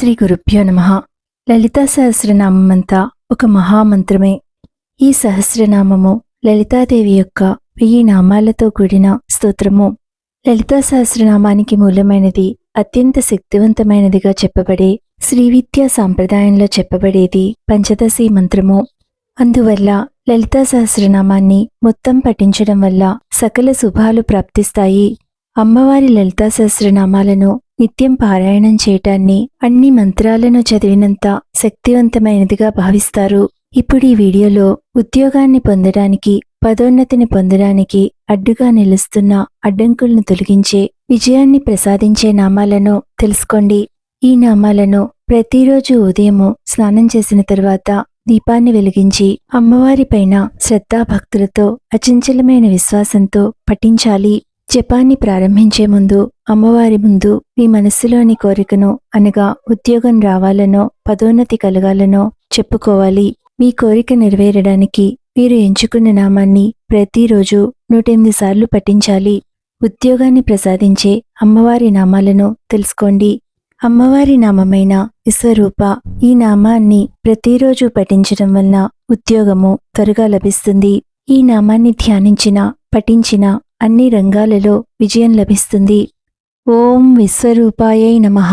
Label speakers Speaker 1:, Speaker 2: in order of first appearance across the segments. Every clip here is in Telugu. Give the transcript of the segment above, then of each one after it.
Speaker 1: శ్రీ గురుభ్యో నమ. లలితా సహస్రనామమంతా ఒక మహామంత్రమే. ఈ సహస్రనామము లలితాదేవి యొక్క వెయ్యి నామాలతో కూడిన స్తోత్రము. లలితా సహస్రనామానికి మూలమైనది అత్యంత శక్తివంతమైనదిగా చెప్పబడే శ్రీవిద్యా సాంప్రదాయంలో చెప్పబడేది పంచదశి మంత్రము. అందువల్ల లలితా సహస్రనామాన్ని మొత్తం పఠించడం వల్ల సకల శుభాలు ప్రాప్తిస్తాయి. అమ్మవారి లలితా సహస్రనామాలను నిత్యం పారాయణం చేయటాన్ని అన్ని మంత్రాలను చదివినంత శక్తివంతమైనదిగా భావిస్తారు. ఇప్పుడు ఈ వీడియోలో ఉద్యోగాన్ని పొందడానికి పదోన్నతిని పొందడానికి అడ్డుగా నిలుస్తున్న అడ్డంకులను తొలగించే విజయాన్ని ప్రసాదించే నామాలను తెలుసుకోండి. ఈ నామాలను ప్రతిరోజు ఉదయము స్నానం చేసిన తరువాత దీపాన్ని వెలిగించి అమ్మవారి పైన శ్రద్ధాభక్తులతో అచంచలమైన విశ్వాసంతో పఠించాలి. జపాన్ని ప్రారంభించే ముందు అమ్మవారి ముందు మీ మనస్సులోని కోరికను అనగా ఉద్యోగం రావాలనో పదోన్నతి కలగాలనో చెప్పుకోవాలి. మీ కోరిక నెరవేరడానికి మీరు ఎంచుకున్న నామాన్ని ప్రతిరోజు నూటెనిమిది సార్లు పఠించాలి. ఉద్యోగాన్ని ప్రసాదించే అమ్మవారి నామాలను తెలుసుకోండి. అమ్మవారి నామమైన విశ్వరూప ఈ నామాన్ని ప్రతిరోజు పఠించడం వలన ఉద్యోగము త్వరగా లభిస్తుంది. ఈ నామాన్ని ధ్యానించిన పఠించిన అన్ని రంగాలలో విజయం లభిస్తుంది. ఓం విశ్వరూపాయై నమః.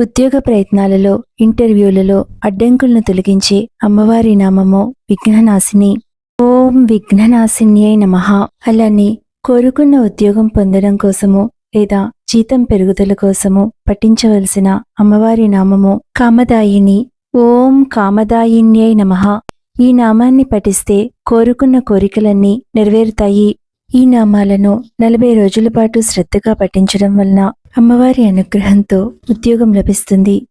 Speaker 1: ఉద్యోగ ప్రయత్నాలలో ఇంటర్వ్యూలలో అడ్డంకులను తొలగించే అమ్మవారి నామము విఘ్ననాశిని. ఓం విఘ్ననాశిన్యై నమః. అలానే కోరుకున్న ఉద్యోగం పొందడం కోసము లేదా జీతం పెరుగుదల కోసము పఠించవలసిన అమ్మవారి నామము కామదాయిని. ఓం కామదాయిన్యై నమః. ఈ నామాన్ని పఠిస్తే కోరుకున్న కోరికలన్నీ నెరవేరుతాయి. ఈ నామాలను నలభై రోజుల పాటు శ్రద్ధగా పఠించడం వలన అమ్మవారి అనుగ్రహంతో ఉద్యోగం లభిస్తుంది.